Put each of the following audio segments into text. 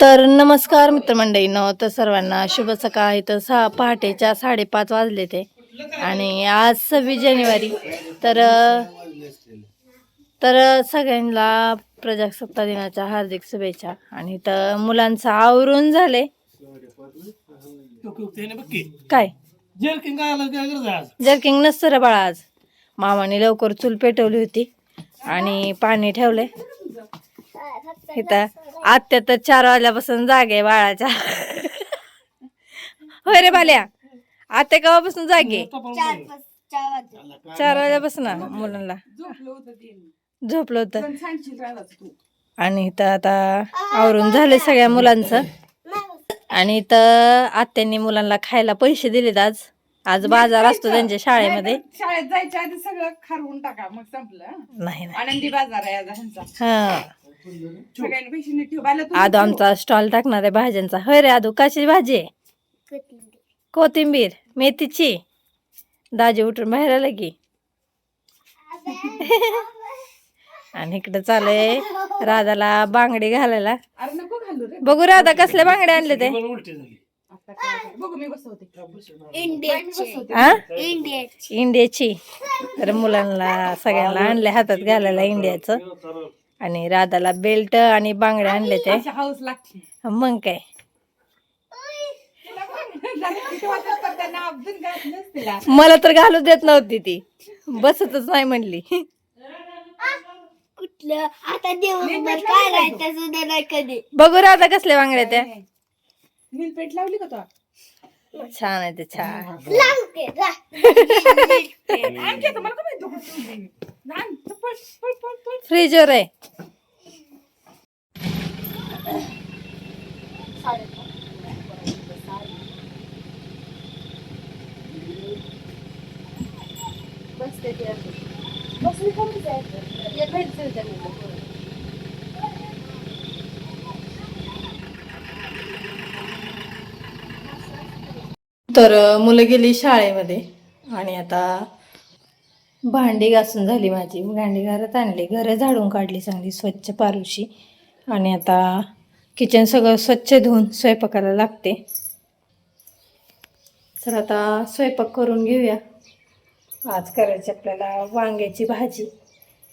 तर नमस्कार मित्रमंडळीनं तर सर्वांना शुभ सकाळ. तर सहा पहाटेच्या साडेपाच वाजले ते. आणि आज सव्वीस जानेवारी. तर तर सगळ्यांना प्रजासत्ता दिनाच्या हार्दिक शुभेच्छा. आणि तर मुलांचं आवरून झाले. काय? जर्किंग जर्किंग नसतं रे बाळा आज. मामाने लवकर चूल पेटवली होती. आणि पाणी ठेवलंय. इथं आत्या तर चार वाजल्यापासून जागे बाळाच्या. होय रे बाल्या. आत्या केव्हापासून जागे चार वाजल्यापासून मुलांना. झोपलं होतं आणि इथं आता आवरून झाले सगळ्या मुलांचं. आणि इथं आत्यांनी मुलांना खायला पैसे दिलेत आज. आज बाजार असतो त्यांच्या शाळेमध्ये. शाळेत जायच्या आधी सगळं खारवून टाका मग संपलं. हं. नाही नाही. आनंदी बाजार आहे हा. सगळ्यांनी पैसे नीट ठेवायला आदू आमचा स्टॉल टाकणार आहे भाज्यांचा. होय रे आदू कशी भाजी आहे? कोथिंबीर मेथीची. दाजी उठून बाहेर आलं की. आणि इकडं चालू आहे राधाला बांगडी घालायला. अरे नको घालू रे. बघू राधा कसले बांगडे आणले ते पण उलटी झाली. आता काय करायचं? बघू मी बसवते. हा इंडियाची. तर मुलांना सगळ्यांना आणले हातात घालायला इंडियाचं. आणि राधाला बेल्ट आणि बांगड्या आणले ते हाऊस लागते. मग काय? मला तर घालू देत नव्हती ती. बसतच नाही म्हणली. कुठलं? आता दिवसभर काय राहतं सुद्धा नाही कधी. बघू राधा कसल्या बांगड्या त्या. नील पेट लावली का तो? छान आहे ते छान. लावते जा. आणखी आता मला का माहिती कुठं ठेवली? आण, तर मुलं गेली शाळेमध्ये आणि आता भांडी घासून झाली माझी. भांडी घरात आणली. घरं झाडून काढली चांगली स्वच्छ पारुशी. आणि आता किचन सगळं स्वच्छ धुवून स्वयंपाकाला लागते. तर आता स्वयंपाक करून घेऊया. आज करायची आपल्याला वांग्याची भाजी.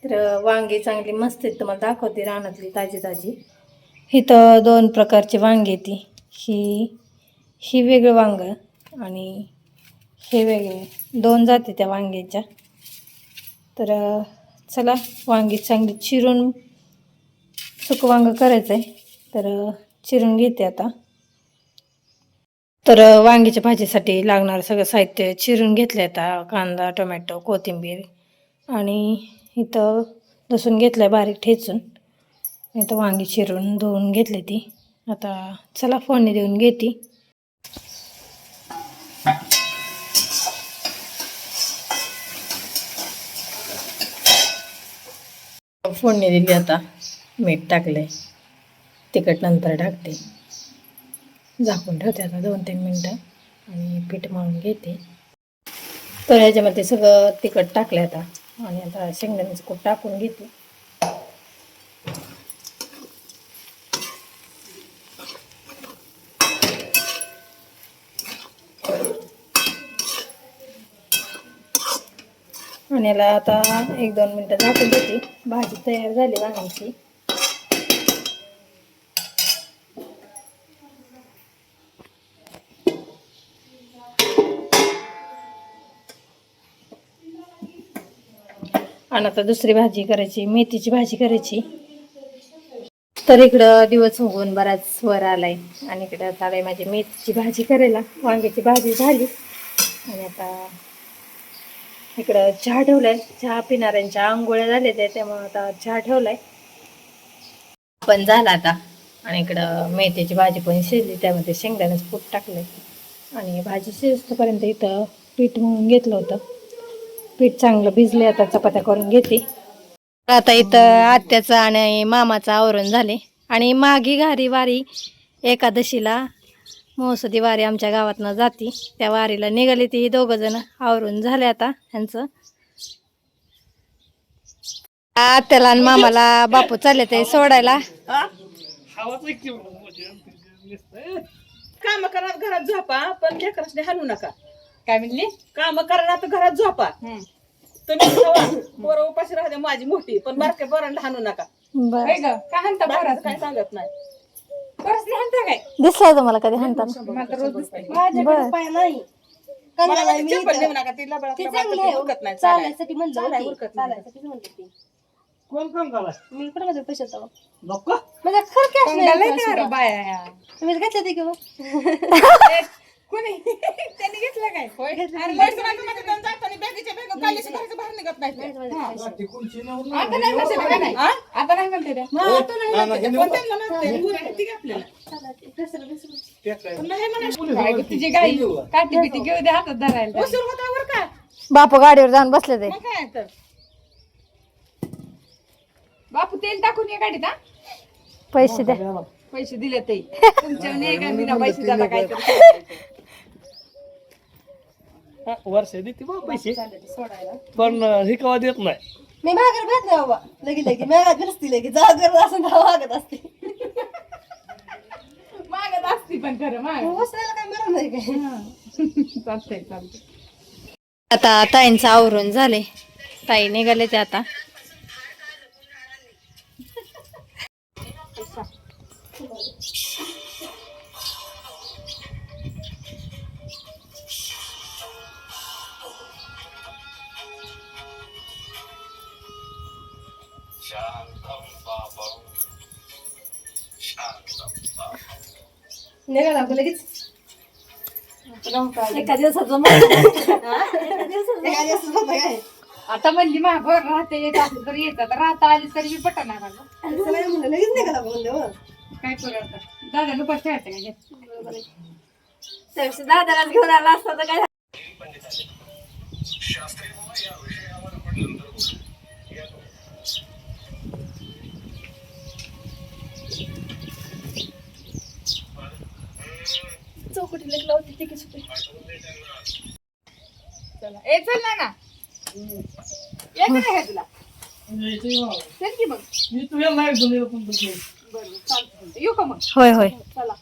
तर वांगे चांगली मस्त आहेत. तुम्हाला दाखवते रानातली ताजी ताजी. इथं दोन प्रकारची वांगी ती. ही ही वेगळं वांग आणि हे वेगळे. दोन जाते त्या वांग्याच्या. तर चला वांगी चांगली चिरून सुकवांग करायचं आहे तर चिरून घेते आता. तर वांगीच्या वांग्याच्या भाजीसाठी लागणारं सगळं साहित्य चिरून घेतलं आता कांदा टोमॅटो कोथिंबीर आणि इथं लसूण घेतलं आहे बारीक ठेचून. इथं वांगी चिरून धुवून घेतली ती. आता चला फोडणी देऊन घेते. फोडणी दिली आता. मीठ टाकले तिखट नंतर टाकते. झाकून ठेवते आता दोन तीन मिनटं आणि पीठ मळून घेते. तर ह्याच्यामध्ये सगळं तिखट टाकलं आता. आणि आता शेंगदाण्याचं कूट टाकून घेते. आणि याला आता एक दोन मिनटं झाकून देते. भाजी तयार झाली वांग्याची. आणि आता दुसरी भाजी करायची मेथीची भाजी करायची. तर इकडं दिवस होऊन बराच वर आलाय आणि इकडं चालाय माझी मेथीची भाजी करायला. वांग्याची भाजी झाली. आणि आता इकडं चहा ठेवलाय. चहा पिणाऱ्यांच्या आंघोळ्या झाल्या त्या त्यामुळे आता चहा ठेवलाय. पण झाला आता. आणि इकडं मेथीची भाजी पण शिजली त्यामध्ये शेंगदाण्याचं पूट टाकलंय. आणि भाजी शिजतोपर्यंत इथं पीठ म्हणून घेतलं होतं. पीठ चांगलं भिजले आता चपात्या करून घेते. आता इथं आत्याचं आणि मामाचं आवरण झाले. आणि मागी घारी वारी एकादशीला महसुदी वारी आमच्या गावातनं जाती. त्या वारीला निघाली ती दोघं जण. आवरून झाले आता ह्यांचं. आत्याला आणि मामाला बापू चालले ते सोडायला. काम करा घरात झोपा पण लेकरांनी हलू नका. काय म्हणली? काम करा तर घरात झोपा. तुम्ही पोरं उपाशी राहते माझी मोठी पण नका. बर. होय ग काय हाणता बाकीचं बरं काय सांगत नाही. बरंच नाही हाणता काय? दिसलाय तुम्हाला कधी हाणताना? मला तर रोज दिसतंय. बर. मला वाटतं चप्पल नेऊ नका ती लबडा उरकत नाही चालायसाठी म्हणलं उरकत म्हणलं कोण कोण मी माझ्या नको. खरं बाया. ह्या. घेतलं ते कोणी? घेतलं काय? होय. आणि वैष्णवाचं मध्ये जाऊन जाताना बॅगेच्या बॅग काढल्याशिवाय घराच्या बाहेर निघत नाही ते. आता नाही म्हणते ते, काय नाही हा? आता नाही म्हणते ते. मग आता नाही म्हणते ते. पण त्यांना माहिती, उरक किती का आपल्याला? पण नाही म्हणायचं. काय गं तुझी गाई काठी बिटी घेऊ दे हातात धरायला. उशीर होता बरं का? बापू गाडीवर जाऊन बसले ते. मग काय तर. बापू तेल टाकून ये गाडीत हा. पैसे द्या पैसे दिले ते. तुमच्या नाही का मी ना पैसे द्यायला काय? हा, वर्ष देते बा पैसे. पण अं, हे कवा देत नाही. मी माघार भेट नाही बाबा. लगे लगे माघार नसती लगे जा घर असं नाव मागत असते. मागत असती पण खरं माग. बसण्याला काय मरण नाही काय? चालतंय चालतंय. आता ताईंचं आवरून झाले ताई निघाले ते आता. निघाला आपण लगेच. एका दिवसाचं एका दिवसाचं होतं काय? आता म्हणली मागवर राहते येत असं तर येतात राहता आली तरी मी पटणार अगं सगळ्या म्हणलं लगेच निघाला आपण म्हणलं हो. काय करू आता? दादा उपास ठेवायचं का घे? त्यापेक्षा दादाला घेऊन आला असता तर काय चौकटीला ती किती चला. ए चल ना ना येत नाही का तुला. चल की मग. मी तुझ्या नाही दुनिया पण तुझी बरं चालतं येऊ का मग? होय होय. चला.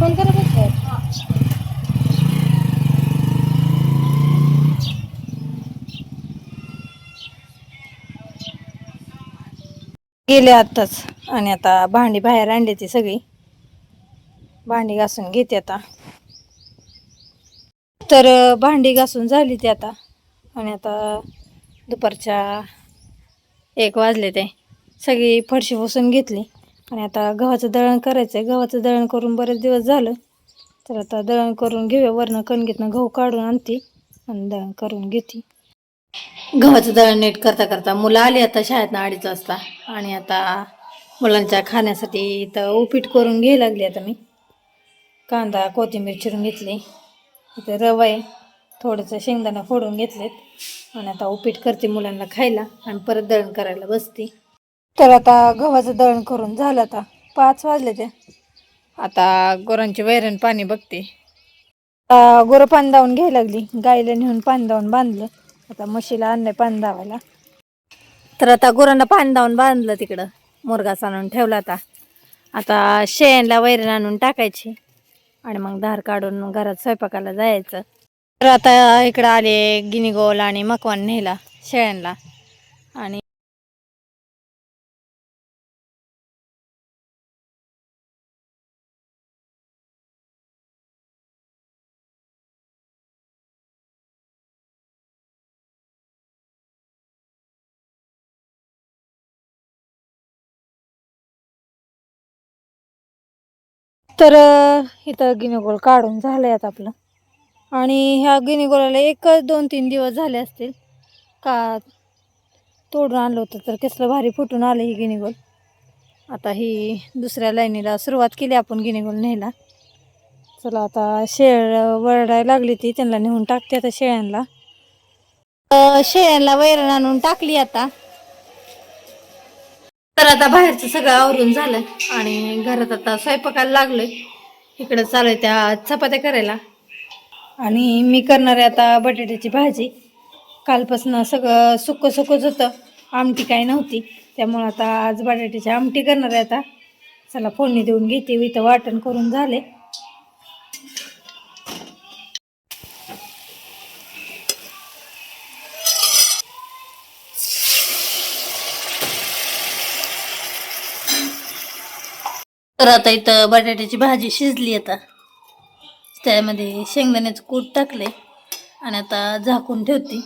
फोन करा बस. गेले आत्ताच. आणि आता भांडी बाहेर आणली ती सगळी. भांडी घासून घेते आता. तर भांडी घासून झाली ती आता. आणि आता दुपारच्या एक वाजले ते. सगळी फरशी पुसून घेतली. आणि आता गव्हाचं दळण करायचं आहे गव्हाचं दळण करून बरेच दिवस झालं. तर आता दळण करून घेऊया. वरनं कणगीतनं गहू काढून आणते आणि दळण करून घेते. गव्हाचं दळण नीट करता करता मुलं आली आता शाळेतनं अडीच वाजता. आणि आता मुलांच्या खाण्यासाठी इथं उपीट करून घ्यायला लागली आता मी. कांदा कोथिंबीर चिरून घेतली. इथं रवा आहे. थोडंसं शेंगदाणा फोडून घेतलेत. आणि आता उपीट करते मुलांना खायला आणि परत दळण करायला बसते. तर आता गव्हाचं दळण करून झालं आता. पाच वाजले ते. आता गोरांचे वैरण पाणी बघते. आता गुरं पाणी दावून घ्यायला लागली. गाईला नेऊन पाणी दावून बांधलं. आता म्हशीला आणलंय पाणी दावायला. तर आता गुरांना पाणी दावून बांधलं तिकडं. मुरगास आणून ठेवला आता. आता शेणला वैरण आणून टाकायची. आणि मग धार काढून घरात स्वयंपाकाला जायचं. तर आता इकडं आले गिनीगोल आणि मकवान नेला शेळ्यांना आणि तर इथं गिनीगोल काढून झालं आता आपलं. आणि ह्या गिनीगोलाला एक दोन तीन दिवस झाले असतील. का तोडून आणलं होतं तर कसलं भारी फुटून आलं ही गिनीगोल. आता ही दुसऱ्या लाईनीला सुरुवात केली आपण गिनीगोल न्यायला. चला आता शेळ वरडायला लागली ती त्यांना नेऊन टाकते आता शेळ्यांना शेळ्यांना वैरण आणून टाकली आता. तर आता बाहेरचं सगळं आवरून झालं आणि घरात आता स्वयंपाकाला लागलोय. इकडं चालू आहे त्या चपात्या करायला. आणि मी करणार आहे आता बटाट्याची भाजी. कालपासून सगळं सुकं सुकंच होतं. आमटी काही नव्हती. त्यामुळं आता आज बटाट्याची आमटी करणार आहे आता. चला फोडणी देऊन घेते. इथं वाटण करून झाले तर आता इथं बटाट्याची भाजी शिजली आता. त्यामध्ये शेंगदाण्याचं कूट टाकले आणि आता झाकून ठेवते.